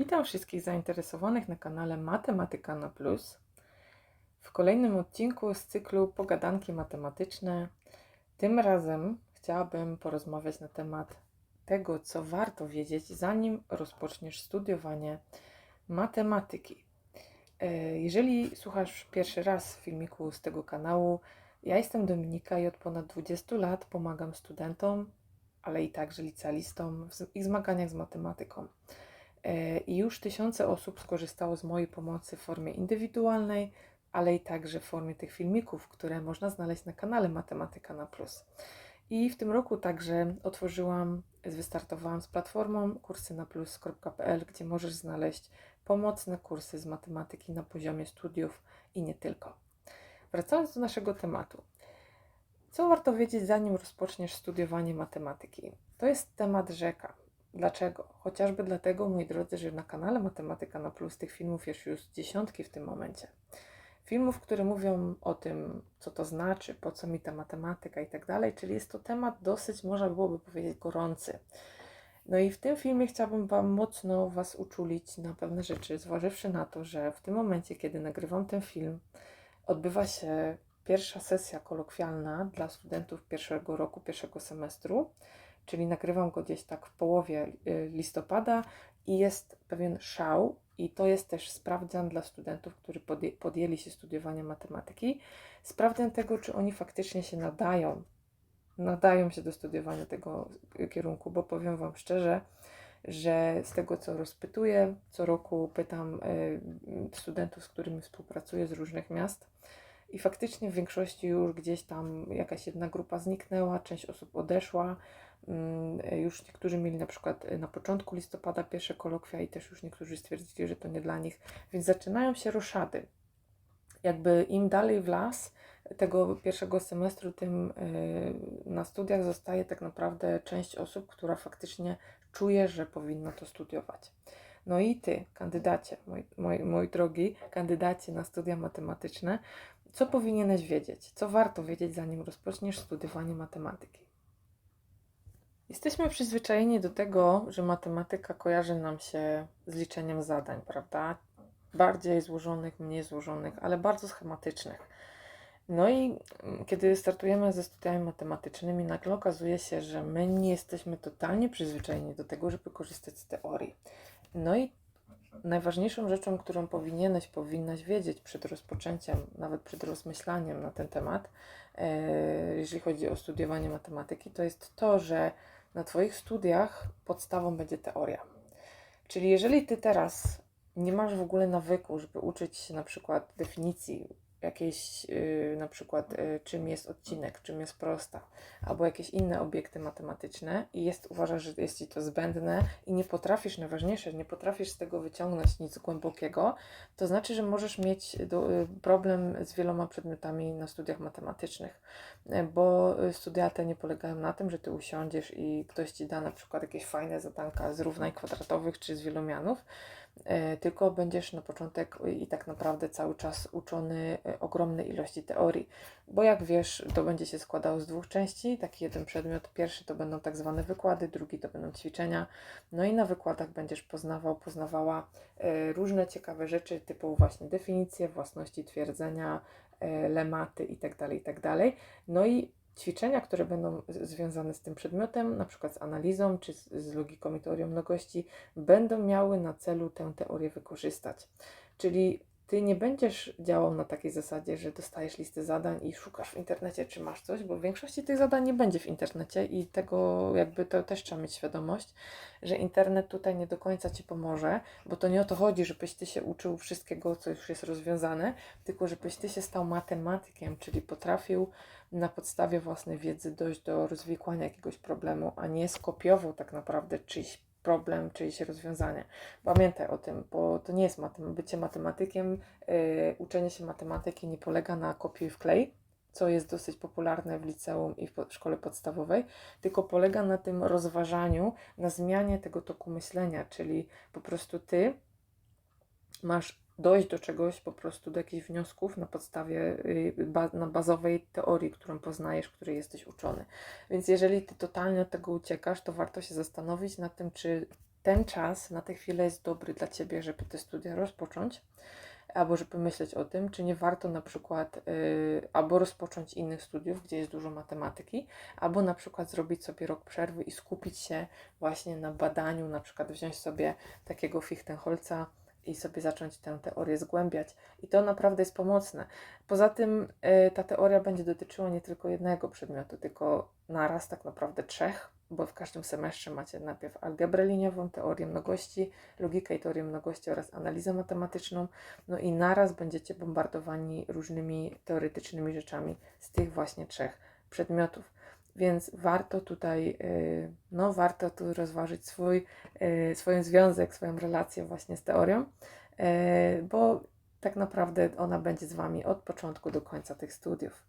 Witam wszystkich zainteresowanych na kanale Matematyka na Plus. W kolejnym odcinku z cyklu Pogadanki Matematyczne. Tym razem chciałabym porozmawiać na temat tego, co warto wiedzieć, zanim rozpoczniesz studiowanie matematyki. E, Jeżeli słuchasz pierwszy raz filmiku z tego kanału, ja jestem Dominika i od ponad 20 lat pomagam studentom, ale i także licealistom w ich zmaganiach z matematyką. E, I już tysiące osób skorzystało z mojej pomocy w formie indywidualnej, ale i także w formie tych filmików, które można znaleźć na kanale Matematyka na Plus. I w tym roku także otworzyłam, wystartowałam z platformą kursynaplus.pl, gdzie możesz znaleźć pomocne kursy z matematyki na poziomie studiów i nie tylko. Wracając do naszego tematu. Co warto wiedzieć, zanim rozpoczniesz studiowanie matematyki? To jest temat rzeka. Dlaczego? Chociażby dlatego, moi drodzy, że na kanale Matematyka na Plus tych filmów jest już dziesiątki w tym momencie. Filmów, które mówią o tym, co to znaczy, po co mi ta matematyka i tak dalej, czyli jest to temat dosyć, można byłoby powiedzieć, gorący. No i w tym filmie chciałabym Wam mocno Was uczulić na pewne rzeczy, zważywszy na to, że w tym momencie, kiedy nagrywam ten film, odbywa się pierwsza sesja kolokwialna dla studentów pierwszego roku, pierwszego semestru, czyli nagrywam go gdzieś tak w połowie y, listopada i jest pewien szał i to jest też sprawdzian dla studentów, którzy podję- podjęli się studiowania matematyki. Sprawdzian tego, czy oni faktycznie się nadają, nadają się do studiowania tego y, kierunku, bo powiem Wam szczerze, że z tego co rozpytuję, co roku pytam y, studentów, z którymi współpracuję z różnych miast, i faktycznie w większości już gdzieś tam jakaś jedna grupa zniknęła, część osób odeszła. Mm, Już niektórzy mieli na przykład na początku listopada pierwsze kolokwia i też już niektórzy stwierdzili, że to nie dla nich, więc zaczynają się roszady. Jakby im dalej w las tego pierwszego semestru, tym na studiach zostaje tak naprawdę część osób, która faktycznie czuje, że powinna to studiować. No i ty, kandydacie, mój, mój, mój drogi kandydacie na studia matematyczne, co powinieneś wiedzieć? Co warto wiedzieć, zanim rozpoczniesz studiowanie matematyki? Jesteśmy przyzwyczajeni do tego, że matematyka kojarzy nam się z liczeniem zadań, prawda? Bardziej złożonych, mniej złożonych, ale bardzo schematycznych. No i kiedy startujemy ze studiami matematycznymi, nagle okazuje się, że my nie jesteśmy totalnie przyzwyczajeni do tego, żeby korzystać z teorii. No i najważniejszą rzeczą, którą powinieneś, powinnaś wiedzieć przed rozpoczęciem, nawet przed rozmyślaniem na ten temat, e, jeżeli chodzi o studiowanie matematyki, to jest to, że na Twoich studiach podstawą będzie teoria. Czyli jeżeli Ty teraz nie masz w ogóle nawyku, żeby uczyć się na przykład definicji jakiejś, yy, na przykład yy, czym jest odcinek, czym jest prosta, albo jakieś inne obiekty matematyczne i jest, uważasz, że jest Ci to zbędne i nie potrafisz, najważniejsze, nie potrafisz z tego wyciągnąć nic głębokiego, to znaczy, że możesz mieć do, y, problem z wieloma przedmiotami na studiach matematycznych, Y, bo y, studia te nie polegają na tym, że Ty usiądziesz i ktoś Ci da na przykład jakieś fajne zadanka z równaj kwadratowych czy z wielomianów, tylko będziesz na początek i tak naprawdę cały czas uczony e, ogromnej ilości teorii, bo jak wiesz, to będzie się składało z dwóch części, taki jeden przedmiot, pierwszy to będą tak zwane wykłady, drugi to będą ćwiczenia, no i na wykładach będziesz poznawał, poznawała e, różne ciekawe rzeczy, typu właśnie definicje, własności twierdzenia, e, lematy itd., itd. No i ćwiczenia, które będą związane z tym przedmiotem, na przykład z analizą czy z, z logiką i teorią mnogości, będą miały na celu tę teorię wykorzystać. Czyli ty nie będziesz działał na takiej zasadzie, że dostajesz listę zadań i szukasz w internecie, czy masz coś, bo w większości tych zadań nie będzie w internecie i tego jakby to też trzeba mieć świadomość, że internet tutaj nie do końca ci pomoże, bo to nie o to chodzi, żebyś ty się uczył wszystkiego, co już jest rozwiązane, tylko żebyś ty się stał matematykiem, czyli potrafił na podstawie własnej wiedzy dojść do rozwikłania jakiegoś problemu, a nie skopiował tak naprawdę czyjś problem, czyjeś rozwiązanie. Pamiętaj o tym, bo to nie jest matem- bycie matematykiem, yy, uczenie się matematyki nie polega na kopiuj wklej, co jest dosyć popularne w liceum i w w szkole podstawowej, tylko polega na tym rozważaniu, na zmianie tego toku myślenia, czyli po prostu ty masz dojść do czegoś, po prostu do jakichś wniosków na podstawie, y, na bazowej teorii, którą poznajesz, której jesteś uczony. Więc jeżeli ty totalnie od tego uciekasz, to warto się zastanowić nad tym, czy ten czas na tę chwilę jest dobry dla Ciebie, żeby te studia rozpocząć, albo żeby myśleć o tym, czy nie warto na przykład y, albo rozpocząć innych studiów, gdzie jest dużo matematyki, albo na przykład zrobić sobie rok przerwy i skupić się właśnie na badaniu, na przykład wziąć sobie takiego Fichtenholza i sobie zacząć tę teorię zgłębiać. I to naprawdę jest pomocne. Poza tym y, ta teoria będzie dotyczyła nie tylko jednego przedmiotu, tylko naraz tak naprawdę trzech, bo w każdym semestrze macie najpierw algebrę liniową, teorię mnogości, logikę i teorię mnogości oraz analizę matematyczną, no i naraz będziecie bombardowani różnymi teoretycznymi rzeczami z tych właśnie trzech przedmiotów. Więc warto tutaj, y, no warto tu rozważyć swój, y, swój związek, swoją relację właśnie z teorią, y, bo tak naprawdę ona będzie z Wami od początku do końca tych studiów.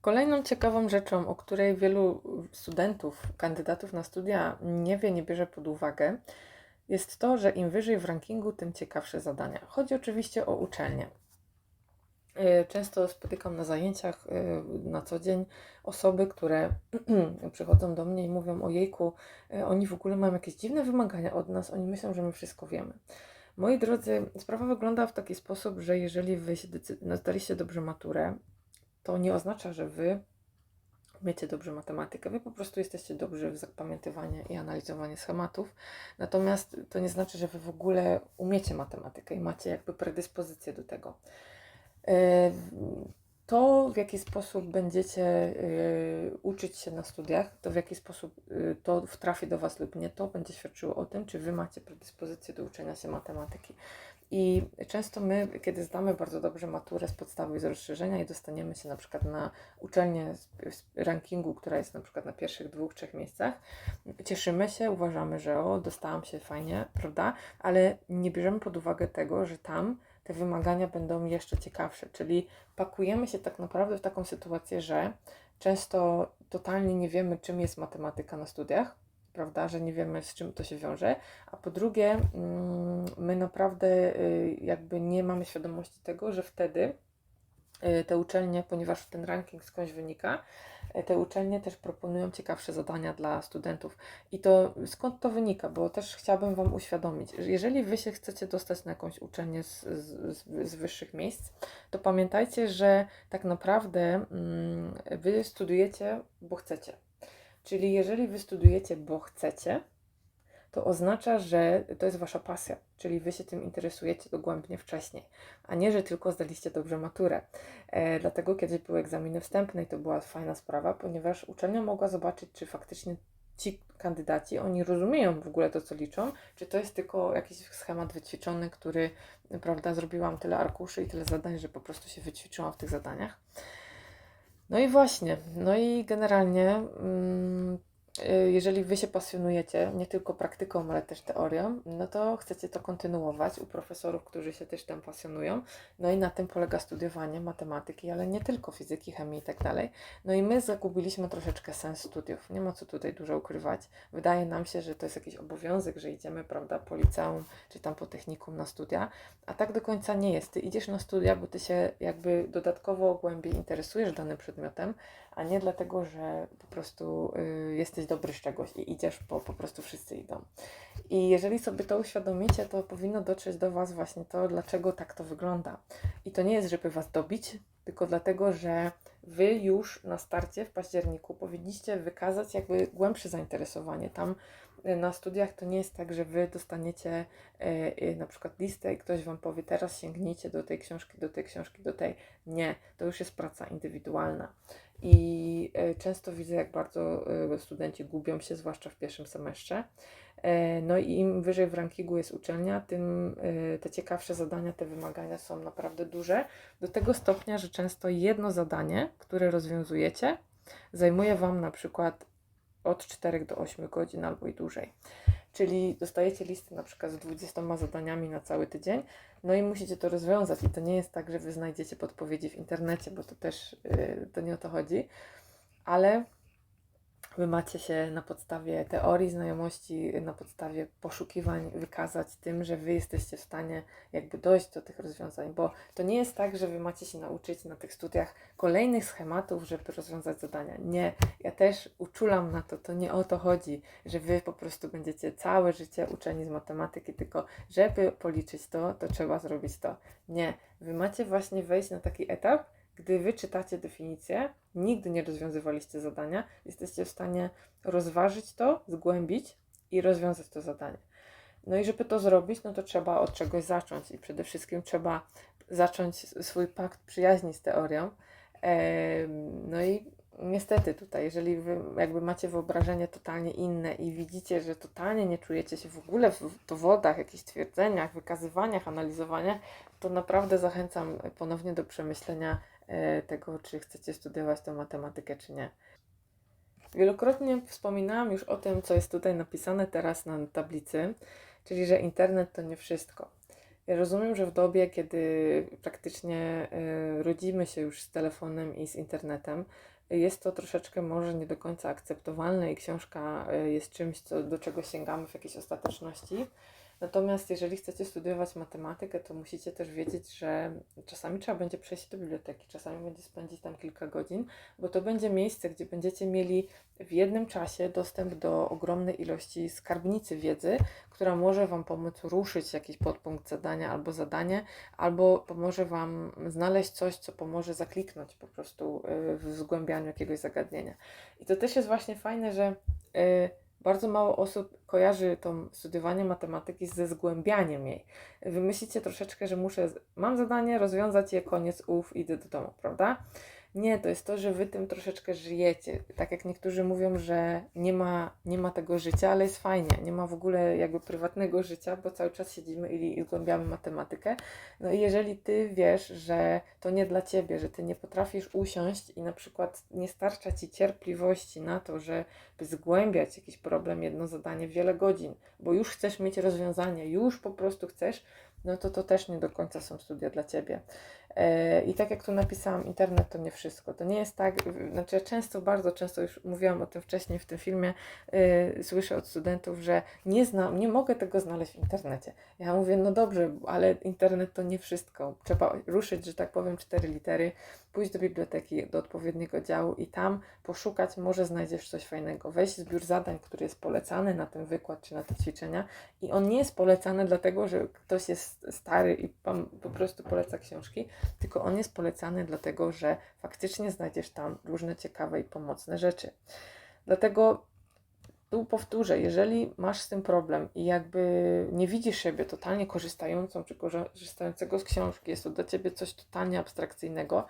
Kolejną ciekawą rzeczą, o której wielu studentów, kandydatów na studia nie wie, nie bierze pod uwagę, jest to, że im wyżej w rankingu, tym ciekawsze zadania. Chodzi oczywiście o uczelnię. Y, często spotykam na zajęciach y, na co dzień osoby, które przychodzą do mnie i mówią: Ojejku, y, oni w ogóle mają jakieś dziwne wymagania od nas, oni myślą, że my wszystko wiemy. Moi drodzy, sprawa wygląda w taki sposób, że jeżeli wy się no, zdaliście dobrze maturę, to nie oznacza, że wy umiecie dobrze matematykę. Wy po prostu jesteście dobrzy w zapamiętywaniu i analizowaniu schematów. Natomiast to nie znaczy, że wy w ogóle umiecie matematykę i macie jakby predyspozycję do tego. E, to, w jaki sposób będziecie y, uczyć się na studiach, to w jaki sposób y, to trafi do Was lub nie, to będzie świadczyło o tym, czy Wy macie predyspozycję do uczenia się matematyki. I często my, kiedy zdamy bardzo dobrze maturę z podstawy i z rozszerzenia i dostaniemy się na przykład na uczelnię z rankingu, która jest na przykład na pierwszych dwóch, trzech miejscach, cieszymy się, uważamy, że o, dostałam się fajnie, prawda? Ale nie bierzemy pod uwagę tego, że tam te wymagania będą jeszcze ciekawsze. Czyli pakujemy się tak naprawdę w taką sytuację, że często totalnie nie wiemy, czym jest matematyka na studiach, prawda, że nie wiemy, z czym to się wiąże, a po drugie, mm, my naprawdę y, jakby nie mamy świadomości tego, że wtedy te uczelnie, ponieważ ten ranking skądś wynika, y, te uczelnie też proponują ciekawsze zadania dla studentów. I to skąd to wynika? Bo też chciałabym Wam uświadomić, że jeżeli Wy się chcecie dostać na jakąś uczelnię z, z, z wyższych miejsc, to pamiętajcie, że tak naprawdę mm, Wy studujecie, bo chcecie. Czyli jeżeli wy studujecie, bo chcecie, to oznacza, że to jest wasza pasja, czyli wy się tym interesujecie dogłębnie wcześniej, a nie, że tylko zdaliście dobrze maturę. E, dlatego kiedyś były egzaminy wstępne i to była fajna sprawa, ponieważ uczelnia mogła zobaczyć, czy faktycznie ci kandydaci, oni rozumieją w ogóle to, co liczą, czy to jest tylko jakiś schemat wyćwiczony, który, prawda, zrobiłam tyle arkuszy i tyle zadań, że po prostu się wyćwiczyłam w tych zadaniach. No i właśnie, no i generalnie mm, jeżeli Wy się pasjonujecie nie tylko praktyką, ale też teorią, no to chcecie to kontynuować u profesorów, którzy się też tym pasjonują. No i na tym polega studiowanie matematyki, ale nie tylko fizyki, chemii i tak dalej. No i my zagubiliśmy troszeczkę sens studiów. Nie ma co tutaj dużo ukrywać. Wydaje nam się, że to jest jakiś obowiązek, że idziemy, prawda, po liceum czy tam po technikum na studia, a tak do końca nie jest. Ty idziesz na studia, bo ty się jakby dodatkowo głębiej interesujesz danym przedmiotem, a nie dlatego, że po prostu y, jesteś dobry z czegoś i idziesz, bo po prostu wszyscy idą. I jeżeli sobie to uświadomicie, to powinno dotrzeć do Was właśnie to, dlaczego tak to wygląda. I to nie jest, żeby Was dobić, tylko dlatego, że Wy już na starcie w październiku powinniście wykazać jakby głębsze zainteresowanie. Tam na studiach to nie jest tak, że Wy dostaniecie yy, na przykład listę i ktoś Wam powie, teraz sięgnijcie do tej książki, do tej książki, do tej. Nie, to już jest praca indywidualna. I e, często widzę, jak bardzo e, studenci gubią się, zwłaszcza w pierwszym semestrze. E, no i im wyżej w rankingu jest uczelnia, tym te ciekawsze zadania, te wymagania są naprawdę duże. Do tego stopnia, że często jedno zadanie, które rozwiązujecie, zajmuje Wam na przykład od 4 do 8 godzin albo i dłużej. Czyli dostajecie listę na przykład z 20 zadaniami na cały tydzień, no i musicie to rozwiązać. I to nie jest tak, że wy znajdziecie podpowiedzi w internecie, bo to też yy, to nie o to chodzi, ale Wy macie się na podstawie teorii, znajomości, na podstawie poszukiwań wykazać tym, że Wy jesteście w stanie jakby dojść do tych rozwiązań, bo to nie jest tak, że Wy macie się nauczyć na tych studiach kolejnych schematów, żeby rozwiązać zadania. Nie, ja też uczulam na to, to nie o to chodzi, że Wy po prostu będziecie całe życie uczeni z matematyki, tylko żeby policzyć to, to trzeba zrobić to. Nie, Wy macie właśnie wejść na taki etap, gdy wy czytacie definicję, nigdy nie rozwiązywaliście zadania, jesteście w stanie rozważyć to, zgłębić i rozwiązać to zadanie. No i żeby to zrobić, no to trzeba od czegoś zacząć i przede wszystkim trzeba zacząć swój pakt przyjaźni z teorią. No i niestety tutaj, jeżeli wy jakby macie wyobrażenie totalnie inne i widzicie, że totalnie nie czujecie się w ogóle w dowodach, jakichś twierdzeniach, wykazywaniach, analizowaniach, to naprawdę zachęcam ponownie do przemyślenia tego, czy chcecie studiować tę matematykę, czy nie. Wielokrotnie wspominałam już o tym, co jest tutaj napisane teraz na tablicy, czyli że internet to nie wszystko. Ja rozumiem, że w dobie, kiedy praktycznie e, rodzimy się już z telefonem i z internetem, jest to troszeczkę może nie do końca akceptowalne i książka e, jest czymś, co, do czego sięgamy w jakiejś ostateczności. Natomiast jeżeli chcecie studiować matematykę, to musicie też wiedzieć, że czasami trzeba będzie przejść do biblioteki, czasami będzie spędzić tam kilka godzin, bo to będzie miejsce, gdzie będziecie mieli w jednym czasie dostęp do ogromnej ilości skarbnicy wiedzy, która może Wam pomóc ruszyć jakiś podpunkt zadania albo zadanie, albo pomoże Wam znaleźć coś, co pomoże zakliknąć po prostu y, w zgłębianiu jakiegoś zagadnienia. I to też jest właśnie fajne, że yy, bardzo mało osób kojarzy to studiowanie matematyki ze zgłębianiem jej. Wymyślicie troszeczkę, że muszę, mam zadanie, rozwiązać je, koniec, ów, idę do domu, prawda? Nie, to jest to, że wy tym troszeczkę żyjecie. Tak jak niektórzy mówią, że nie ma, nie ma tego życia, ale jest fajnie. Nie ma w ogóle jakby prywatnego życia, bo cały czas siedzimy i, zgłębiamy matematykę. No i jeżeli ty wiesz, że to nie dla ciebie, że ty nie potrafisz usiąść i na przykład nie starcza ci cierpliwości na to, żeby zgłębiać jakiś problem, jedno zadanie wiele godzin, bo już chcesz mieć rozwiązanie, już po prostu chcesz, no to to też nie do końca są studia dla ciebie. I tak jak tu napisałam, internet to nie wszystko. To nie jest tak, znaczy ja często, bardzo często już mówiłam o tym wcześniej w tym filmie, yy, słyszę od studentów, że nie znam, nie mogę tego znaleźć w internecie. Ja mówię, no dobrze, ale internet to nie wszystko. Trzeba ruszyć, że tak powiem, cztery litery, pójść do biblioteki, do odpowiedniego działu i tam poszukać, może znajdziesz coś fajnego. Weź zbiór zadań, który jest polecany na ten wykład czy na te ćwiczenia i on nie jest polecany dlatego, że ktoś jest stary i po prostu poleca książki, tylko on jest polecany dlatego, że faktycznie znajdziesz tam różne ciekawe i pomocne rzeczy. Dlatego tu powtórzę, jeżeli masz z tym problem i jakby nie widzisz siebie totalnie korzystającą czy korzystającego z książki, jest to dla ciebie coś totalnie abstrakcyjnego,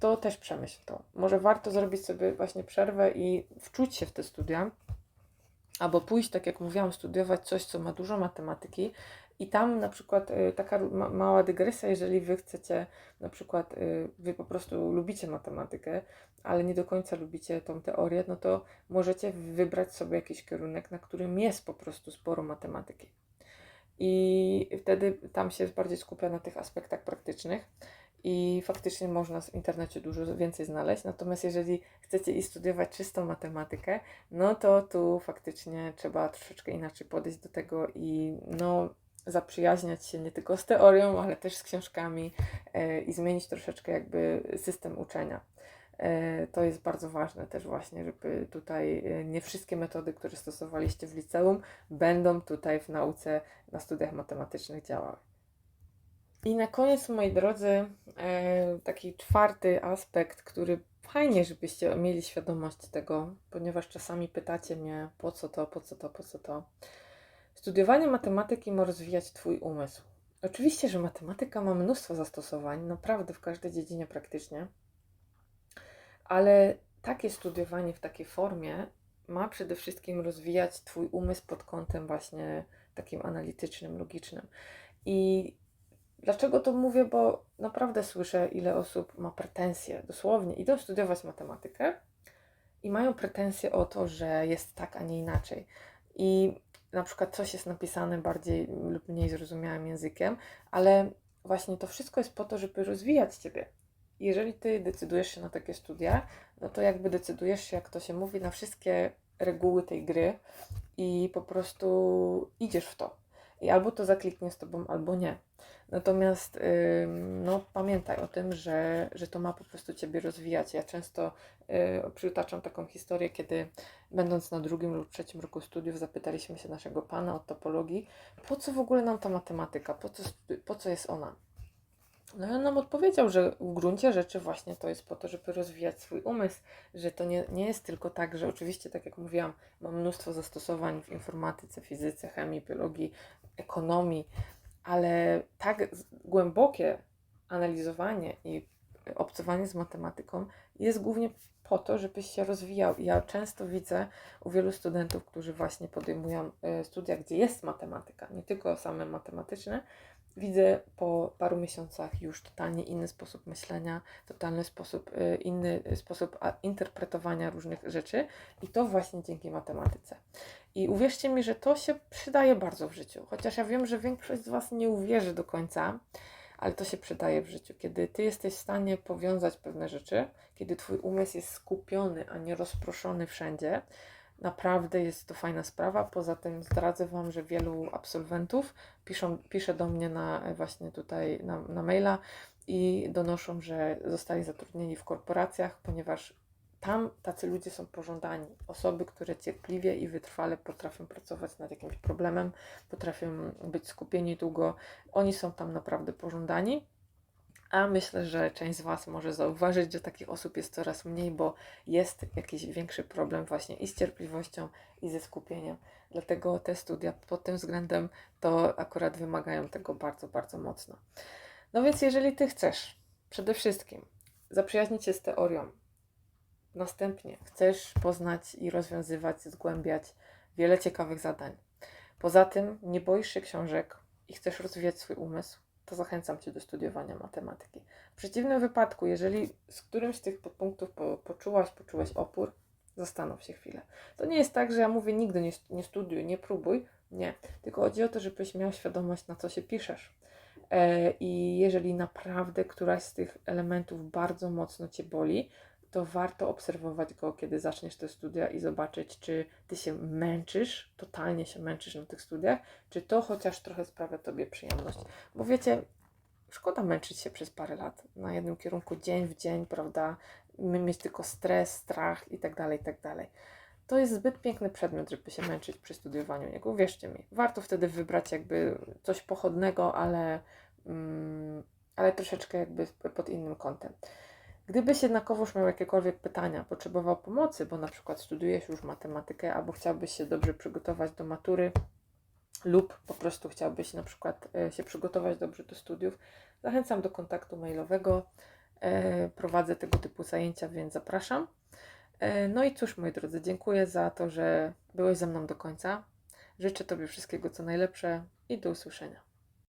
to też przemyśl to. Może warto zrobić sobie właśnie przerwę i wczuć się w te studia, albo pójść, tak jak mówiłam, studiować coś, co ma dużo matematyki, i tam na przykład y, taka ma, mała dygresja, jeżeli wy chcecie, na przykład y, wy po prostu lubicie matematykę, ale nie do końca lubicie tą teorię, no to możecie wybrać sobie jakiś kierunek, na którym jest po prostu sporo matematyki. I wtedy tam się bardziej skupia na tych aspektach praktycznych i faktycznie można w internecie dużo więcej znaleźć. Natomiast jeżeli chcecie i studiować czystą matematykę, no to tu faktycznie trzeba troszeczkę inaczej podejść do tego i no zaprzyjaźniać się nie tylko z teorią, ale też z książkami e, i zmienić troszeczkę jakby system uczenia. E, to jest bardzo ważne też właśnie, żeby tutaj e, nie wszystkie metody, które stosowaliście w liceum, będą tutaj w nauce na studiach matematycznych działały. I na koniec, moi drodzy, taki czwarty aspekt, który fajnie, żebyście mieli świadomość tego, ponieważ czasami pytacie mnie, po co to, po co to, po co to. Studiowanie matematyki ma rozwijać Twój umysł. Oczywiście, że matematyka ma mnóstwo zastosowań, naprawdę w każdej dziedzinie praktycznie, ale takie studiowanie w takiej formie ma przede wszystkim rozwijać Twój umysł pod kątem właśnie takim analitycznym, logicznym. I dlaczego to mówię? Bo naprawdę słyszę, ile osób ma pretensje, dosłownie, idą studiować matematykę i mają pretensje o to, że jest tak, a nie inaczej. I na przykład coś jest napisane bardziej lub mniej zrozumiałym językiem, ale właśnie to wszystko jest po to, żeby rozwijać Ciebie. jeżeli Ty decydujesz się na takie studia, no to jakby decydujesz się, jak to się mówi, na wszystkie reguły tej gry i po prostu idziesz w to. I albo to zakliknie z Tobą, albo nie. Natomiast no, pamiętaj o tym, że, że to ma po prostu Ciebie rozwijać. Ja często y, przytaczam taką historię, kiedy będąc na drugim lub trzecim roku studiów zapytaliśmy się naszego pana od topologii, po co w ogóle nam ta matematyka, po co, po co jest ona? No i on nam odpowiedział, że w gruncie rzeczy właśnie to jest po to, żeby rozwijać swój umysł, że to nie, nie jest tylko tak, że oczywiście, tak jak mówiłam, mam mnóstwo zastosowań w informatyce, fizyce, chemii, biologii, ekonomii, ale tak głębokie analizowanie i obcowanie z matematyką jest głównie po to, żebyś się rozwijał. Ja często widzę u wielu studentów, którzy właśnie podejmują e, studia, gdzie jest matematyka, nie tylko same matematyczne, widzę po paru miesiącach już totalnie inny sposób myślenia, totalny sposób, y, inny sposób interpretowania różnych rzeczy i to właśnie dzięki matematyce. I uwierzcie mi, że to się przydaje bardzo w życiu, chociaż ja wiem, że większość z Was nie uwierzy do końca, ale to się przydaje w życiu. Kiedy Ty jesteś w stanie powiązać pewne rzeczy, kiedy Twój umysł jest skupiony, a nie rozproszony wszędzie, naprawdę jest to fajna sprawa. Poza tym zdradzę Wam, że wielu absolwentów piszą, pisze do mnie na właśnie tutaj na, na maila i donoszą, że zostali zatrudnieni w korporacjach, ponieważ tam tacy ludzie są pożądani. Osoby, które cierpliwie i wytrwale potrafią pracować nad jakimś problemem, potrafią być skupieni długo. Oni są tam naprawdę pożądani. A myślę, że część z Was może zauważyć, że takich osób jest coraz mniej, bo jest jakiś większy problem właśnie i z cierpliwością, i ze skupieniem. Dlatego te studia pod tym względem to akurat wymagają tego bardzo, bardzo mocno. No więc jeżeli Ty chcesz przede wszystkim zaprzyjaźnić się z teorią, następnie chcesz poznać i rozwiązywać, zgłębiać wiele ciekawych zadań. Poza tym nie boisz się książek i chcesz rozwijać swój umysł, to zachęcam Cię do studiowania matematyki. W przeciwnym wypadku, jeżeli z którymś z tych podpunktów po, poczułaś, poczułeś opór, zastanów się chwilę. To nie jest tak, że ja mówię nigdy nie, nie studiuj, nie próbuj. Nie. Tylko chodzi o to, żebyś miał świadomość, na co się piszesz. E, I jeżeli naprawdę któraś z tych elementów bardzo mocno Cię boli, to warto obserwować go, kiedy zaczniesz te studia i zobaczyć, czy Ty się męczysz, totalnie się męczysz na tych studiach, czy to chociaż trochę sprawia Tobie przyjemność. Bo wiecie, szkoda męczyć się przez parę lat na jednym kierunku, dzień w dzień, prawda? My mieć tylko stres, strach i tak dalej, i tak dalej. To jest zbyt piękny przedmiot, żeby się męczyć przy studiowaniu niego. Uwierzcie mi, warto wtedy wybrać jakby coś pochodnego, ale, mm, ale troszeczkę jakby pod innym kątem. Gdybyś jednakowoż miał jakiekolwiek pytania, potrzebował pomocy, bo na przykład studiujesz już matematykę albo chciałbyś się dobrze przygotować do matury lub po prostu chciałbyś na przykład e, się przygotować dobrze do studiów, zachęcam do kontaktu mailowego. E, Prowadzę tego typu zajęcia, więc zapraszam. E, No i cóż, moi drodzy, dziękuję za to, że byłeś ze mną do końca. Życzę Tobie wszystkiego co najlepsze i do usłyszenia.